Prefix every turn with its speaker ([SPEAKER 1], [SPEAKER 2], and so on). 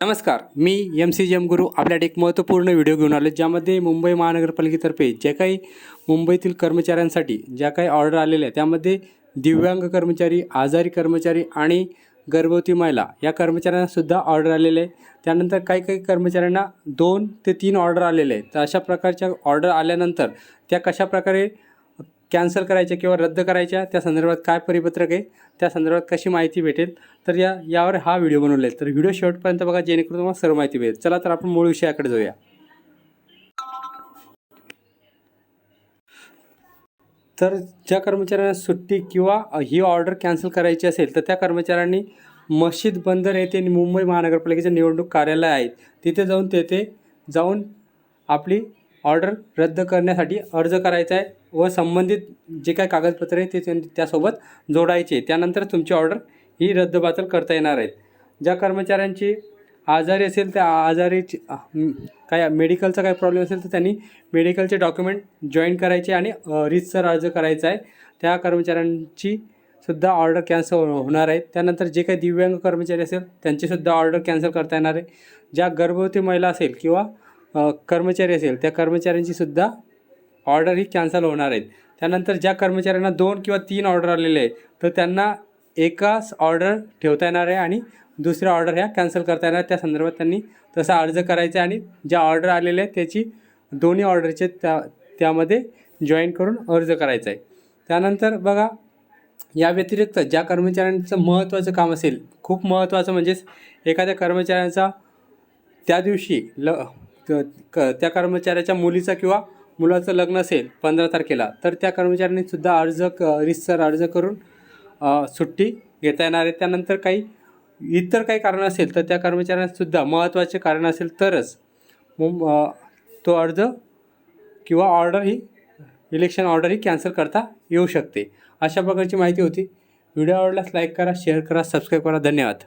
[SPEAKER 1] नमस्कार मी M C G M Guru आपल्यासाठी एक महत्त्वपूर्ण व्हिडिओ घेऊन आलो ज्यामध्ये मुंबई महानगरपालिकेतर्फे ज्या काही मुंबईतील कर्मचाऱ्यांसाठी ज्या काही ऑर्डर आलेल्या आहेत त्यामध्ये दिव्यांग कर्मचारी आजारी कर्मचारी आणि गर्भवती महिला या कर्मचाऱ्यांनासुद्धा ऑर्डर आलेले आहे. त्यानंतर काही काही कर्मचाऱ्यांना दोन ते तीन ऑर्डर आलेले आहेत. तर अशा प्रकारच्या ऑर्डर आल्यानंतर त्या कशाप्रकारे कॅन्सल करायच्या किंवा रद्द करायच्या त्या संदर्भात काय परिपत्रक आहे त्या संदर्भात कशी माहिती भेटेल तर या यावर हा व्हिडिओ बनवला आहे. तर व्हिडिओ शेवटपर्यंत बघा जेणेकरून तुम्हाला सर्व माहिती भेटेल. चला तर आपण मूळ विषयाकडे जाऊया. तर ज्या कर्मचाऱ्यांना सुट्टी किंवा ही ऑर्डर कॅन्सल करायची असेल तर त्या कर्मचाऱ्यांनी मशीद बंदर येथे मुंबई महानगरपालिकेचे निवडणूक कार्यालय आहेत. तिथे जाऊन तेथे जाऊन आपली ऑर्डर रद्द करण्यासाठी अर्ज करायचा आहे. व संबंधित जे काही कागदपत्रे आहे ते त्यासोबत जोडायचे. त्यानंतर तुमची ऑर्डर ही रद्दबातल करता येणार आहेत ज्या कर्मचाऱ्यांची आजारी असेल त्या आजारीची काय मेडिकलचा काय प्रॉब्लेम असेल तर त्यांनी मेडिकलचे डॉक्युमेंट जॉईन करायचे आणि रितसर अर्ज करायचा आहे. त्या कर्मचाऱ्यांची सुद्धा ऑर्डर कॅन्सल होणार आहे. त्यानंतर जे काही दिव्यांग कर्मचारी असेल त्यांचीसुद्धा ऑर्डर कॅन्सल करता येणार आहे. ज्या गर्भवती महिला असेल किंवा कर्मचारी असेल त्या कर्मचाऱ्यांची सुद्धा ऑर्डर ही कॅन्सल होणार आहेत. त्यानंतर ज्या कर्मचाऱ्यांना दोन किंवा तीन ऑर्डर आलेले आहे तर त्यांना एकाच ऑर्डर ठेवता येणार आहे आणि दुसऱ्या ऑर्डर ह्या कॅन्सल करता येणार त्या संदर्भात त्यांनी तसा अर्ज करायचा आहे आणि ज्या ऑर्डर आलेल्या आहेत त्याची दोन्ही ऑर्डरचे त्या त्यामध्ये जॉईन करून अर्ज करायचा आहे. त्यानंतर बघा या व्यतिरिक्त ज्या कर्मचाऱ्यांचं महत्त्वाचं काम असेल खूप महत्त्वाचं म्हणजेच एखाद्या कर्मचाऱ्यांचा त्या दिवशी ल क- त्या कर्मचाऱ्याच्या मुलीचा किंवा मुलाचं लग्न असेल पंधरा तारखेला तर त्या कर्मचाऱ्यांनीसुद्धा अर्ज क रितसर अर्ज करून सुट्टी घेता येणार आहे. त्यानंतर काही इतर काही कारण असेल तर त्या कर्मचाऱ्यांसुद्धा महत्त्वाचे कारण असेल तरच तो अर्ज किंवा ऑर्डर ही इलेक्शन ऑर्डर ही कॅन्सल करता येऊ शकते. अशा प्रकारची माहिती होती. व्हिडिओ आवडल्यास लाईक करा शेअर करा सबस्क्राईब करा. धन्यवाद.